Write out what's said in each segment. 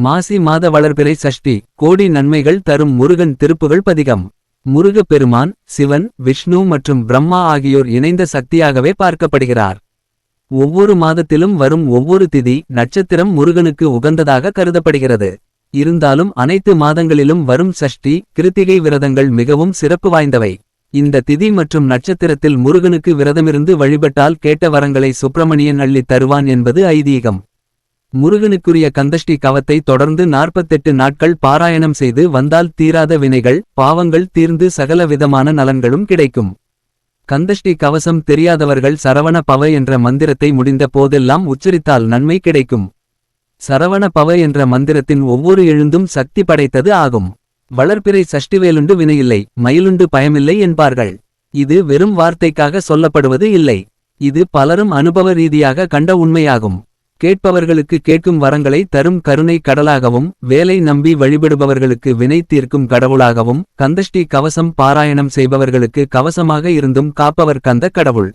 மாசி மாத வளர்பிறை சஷ்டி கோடி நன்மைகள் தரும் முருகன் திருப்புகள் பதிகம். முருகப் பெருமான் சிவன் விஷ்ணு மற்றும் பிரம்மா ஆகியோர் இணைந்த சக்தியாகவே பார்க்கப்படுகிறார். ஒவ்வொரு மாதத்திலும் வரும் ஒவ்வொரு திதி நட்சத்திரம் முருகனுக்கு உகந்ததாக கருதப்படுகிறது. இருந்தாலும் அனைத்து மாதங்களிலும் வரும் சஷ்டி கிருத்திகை விரதங்கள் மிகவும் சிறப்பு வாய்ந்தவை. இந்த திதி மற்றும் நட்சத்திரத்தில் முருகனுக்கு விரதமிருந்து வழிபட்டால் கேட்ட வரங்களை சுப்பிரமணியன் அள்ளித் தருவான் என்பது ஐதீகம். முருகனுக்குரிய கந்தஷ்டி கவத்தை தொடர்ந்து நாற்பத்தெட்டு நாட்கள் பாராயணம் செய்து வந்தால் தீராத வினைகள் பாவங்கள் தீர்ந்து சகல விதமான நலன்களும் கிடைக்கும். கந்தஷ்டி கவசம் தெரியாதவர்கள் சரவண பவ என்ற மந்திரத்தை முடிந்த போதெல்லாம் உச்சரித்தால் நன்மை கிடைக்கும். சரவண பவ என்ற மந்திரத்தின் ஒவ்வொரு எழுந்தும் சக்தி படைத்தது ஆகும். வளர்ப்பிறை சஷ்டிவேலுண்டு வினையில்லை மயிலுண்டு பயமில்லை என்பார்கள். இது வெறும் வார்த்தைக்காக சொல்லப்படுவது இல்லை. இது பலரும் அனுபவ ரீதியாக கண்ட உண்மையாகும். கேட்பவர்களுக்கு கேட்கும் வரங்களை தரும் கருணை கடலாகவும் வேலை நம்பி வழிபடுபவர்களுக்கு வினை தீர்க்கும் கடவுளாகவும் கந்தஷ்டி கவசம் பாராயணம் செய்பவர்களுக்கு கவசமாக இருந்தும் காப்பவர் கந்த கடவுள்.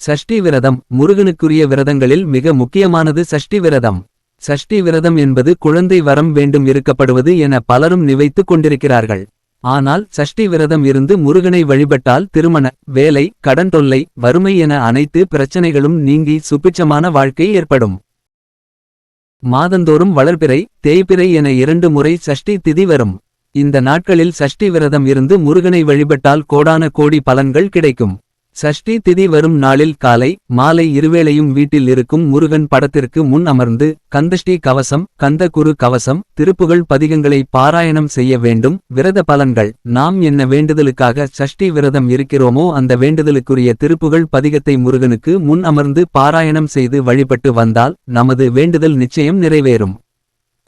சஷ்டி விரதம் முருகனுக்குரிய விரதங்களில் மிக முக்கியமானது சஷ்டி விரதம். சஷ்டி விரதம் என்பது குழந்தை வரம் வேண்டும் இருக்கப்படுவது என பலரும் நிவைத்துக் கொண்டிருக்கிறார்கள். ஆனால் சஷ்டி விரதம் இருந்து முருகனை வழிபட்டால் திருமண வேலை கடன் தொல்லை வறுமை என அனைத்து பிரச்சனைகளும் நீங்கி சுபிட்சமான வாழ்க்கை ஏற்படும். மாதந்தோறும் வளர்பிறை தேய்பிறை என இரண்டு முறை சஷ்டி திதி வரும். இந்த நாட்களில் சஷ்டி விரதம் இருந்து முருகனை வழிபட்டால் கோடான கோடி பலன்கள் கிடைக்கும். சஷ்டி திதி வரும் நாளில் காலை மாலை இருவேளையும் வீட்டில் இருக்கும் முருகன் படத்திற்கு முன் அமர்ந்து கந்தஷ்டி கவசம் கந்த குரு கவசம் திருப்புகழ் பதிகங்களை பாராயணம் செய்ய வேண்டும். விரத பலன்கள் நாம் என்ன வேண்டுதலுக்காக சஷ்டி விரதம் இருக்கிறோமோ அந்த வேண்டுதலுக்குரிய திருப்புகழ் பதிகத்தை முருகனுக்கு முன் அமர்ந்து பாராயணம் செய்து வழிபட்டு வந்தால் நமது வேண்டுதல் நிச்சயம் நிறைவேறும்.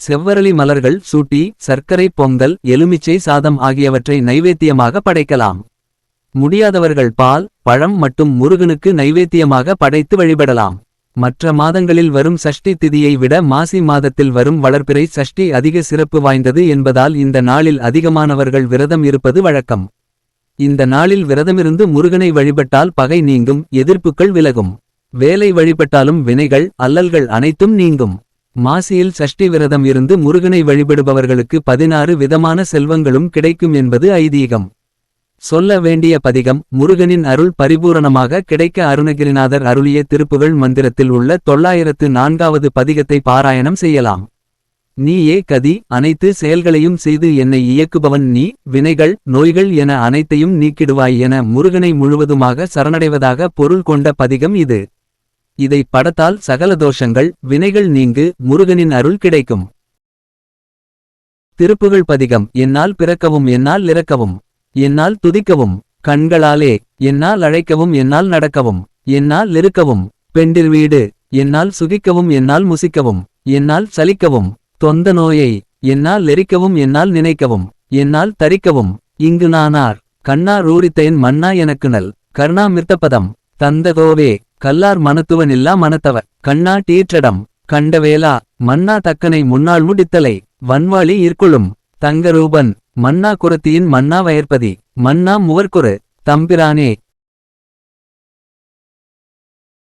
செவ்வரளி மலர்கள் சூட்டி சர்க்கரை பொங்கல் எலுமிச்சை சாதம் ஆகியவற்றை நைவேத்தியமாக படைக்கலாம். முடியாதவர்கள் பால் பழம் மற்றும் முருகனுக்கு நைவேத்தியமாக படைத்து வழிபடலாம். மற்ற மாதங்களில் வரும் சஷ்டி திதியை விட மாசி மாதத்தில் வரும் வளர்ப்பிறை சஷ்டி அதிக சிறப்பு வாய்ந்தது என்பதால் இந்த நாளில் அதிகமானவர்கள் விரதம் இருப்பது வழக்கம். இந்த நாளில் விரதமிருந்து முருகனை வழிபட்டால் பகை நீங்கும் எதிர்ப்புகள் விலகும். வேலை வழிபட்டாலும் வினைகள் அல்லல்கள் அனைத்தும் நீங்கும். மாசியில் சஷ்டி விரதம் இருந்து முருகனை வழிபடுபவர்களுக்கு பதினாறு விதமான செல்வங்களும் கிடைக்கும் என்பது ஐதீகம். சொல்ல வேண்டிய பதிகம் முருகனின் அருள் பரிபூரணமாக கிடைக்க அருணகிரிநாதர் அருளிய திருப்புகள் மந்திரத்தில் உள்ள தொள்ளாயிரத்து நான்காவது பதிகத்தை பாராயணம் செய்யலாம். நீயே கதி அனைத்து செயல்களையும் செய்து என்னை இயக்குபவன் நீ வினைகள் நோய்கள் என அனைத்தையும் நீக்கிடுவாய் என முருகனை முழுவதுமாக சரணடைவதாக பொருள் கொண்ட பதிகம் இது. இதை படத்தால் சகல தோஷங்கள் வினைகள் நீங்கு முருகனின் அருள் கிடைக்கும். திருப்புகழ் பதிகம் என்னால் பிறக்கவும் என்னால் இறக்கவும். என்னால் துதிக்கவும் கண்களாலே என்னால் அழைக்கவும் என்னால் நடக்கவும் என்னால் இருக்கவும் பெண்டிர் வீடு என்னால் சுகிக்கவும் என்னால் முசிக்கவும் என்னால் சலிக்கவும் தொந்த நோயை என்னால் எரிக்கவும் என்னால் நினைக்கவும் என்னால் தரிக்கவும் இங்கு நானார் கண்ணா ஊரித்தேன் மன்னா எனக்குனல் கருணா மிர்த்தபதம் தந்ததோவே கல்லார் மனத்துவனில்லா மனத்தவர் கண்ணா டீற்றடம் கண்டவேலா மன்னா தக்கனை முன்னாள் முடித்தலை வன்வாளி இற்குளும் தங்கரூபன் மன்னா குரத்தியின் மன்னா வயற்பதி மன்னா முவர்குரு தம்பிரானே